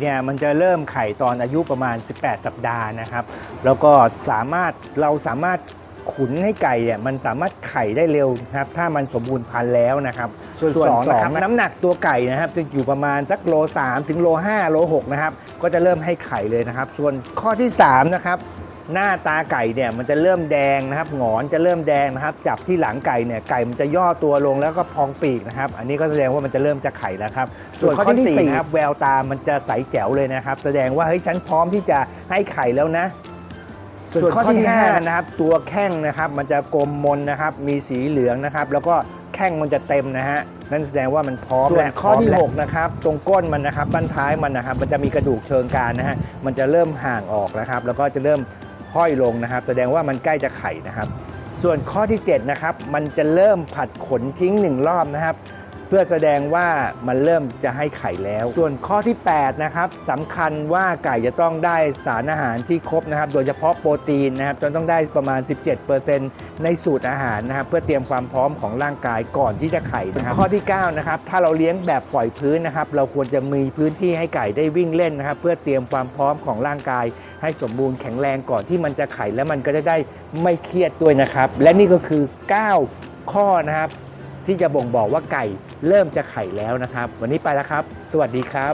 เนี่ยมันจะเริ่มไข่ตอนอายุประมาณ 18 สัปดาห์นะครับ แล้วก็สามารถเราสามารถขุนให้ไก่เนี่ยมันสามารถไข่ได้เร็วนะครับ ถ้ามันสมบูรณ์พันธุ์แล้วนะครับ ส่วนสองนะครับน้ำหนักตัวไก่นะครับ จะอยู่ประมาณสักโล3ถึงโล5โล6นะครับ ก็จะเริ่มให้ไข่เลยนะครับ ส่วนข้อที่3นะครับ หน้าตาไก่เนี่ยมันจะเริ่มแดงนะครับหงอนจะเริ่มแดงนะครับ จับที่หลังไก่เนี่ยไก่มันจะย่อตัวลงแล้วก็พองปีกนะครับ อันนี้ก็แสดงว่ามันจะเริ่มจะไข่แล้วครับ ส่วนข้อที่สี่นะครับแววตามันจะใสแจ๋วเลยนะครับ แสดงว่าเฮ้ยฉันพร้อมที่จะให้ไข่แล้วนะส่วนข้อที่5นะครับตัวแข้งนะครับมันจะกลมมนนะครับ มีสีเหลืองนะครับ แล้วก็แข้งมันจะเต็มนะฮะนั่นแสดงว่ามันพร้อมส่วนข้อที่6นะครับตรงก้นมันนะครับบั้นท้ายมันนะครับ มันจะมีกระดูกเชิงกรานนะฮะมันจะเริ่มห่างออกนะครับ แล้วก็จะเริ่ม ค่อยลงนะครับ แสดงว่ามันใกล้จะไข่นะครับ ส่วนข้อที่7นะครับมันจะเริ่มผัดขนทิ้ง 1 รอบนะครับ เพื่อแสดงว่ามันเริ่มจะให้ไข่แล้ว ส่วนข้อที่ 8 นะครับสำคัญว่าไก่จะต้องได้สารอาหารที่ครบนะครับ โดยเฉพาะโปรตีนนะครับจะต้องได้ประมาณ 17%ในสูตรอาหารนะครับ เพื่อเตรียมความพร้อมของร่างกายก่อนที่จะไข่นะครับข้อที่9นะครับถ้าเราเลี้ยงแบบปล่อยพื้นนะครับ เราควรจะมีพื้นที่ให้ไก่ได้วิ่งเล่นนะครับ เพื่อเตรียมความพร้อมของร่างกาย ให้สมบูรณ์แข็งแรงก่อนที่มันจะไข่และมันก็จะได้ไม่เครียดด้วยนะครับ และนี่ก็คือ 9 ข้อนะครับ ที่จะบ่งบอกว่าไก่เริ่มจะไข่แล้วนะครับ วันนี้ไปแล้วครับ สวัสดีครับ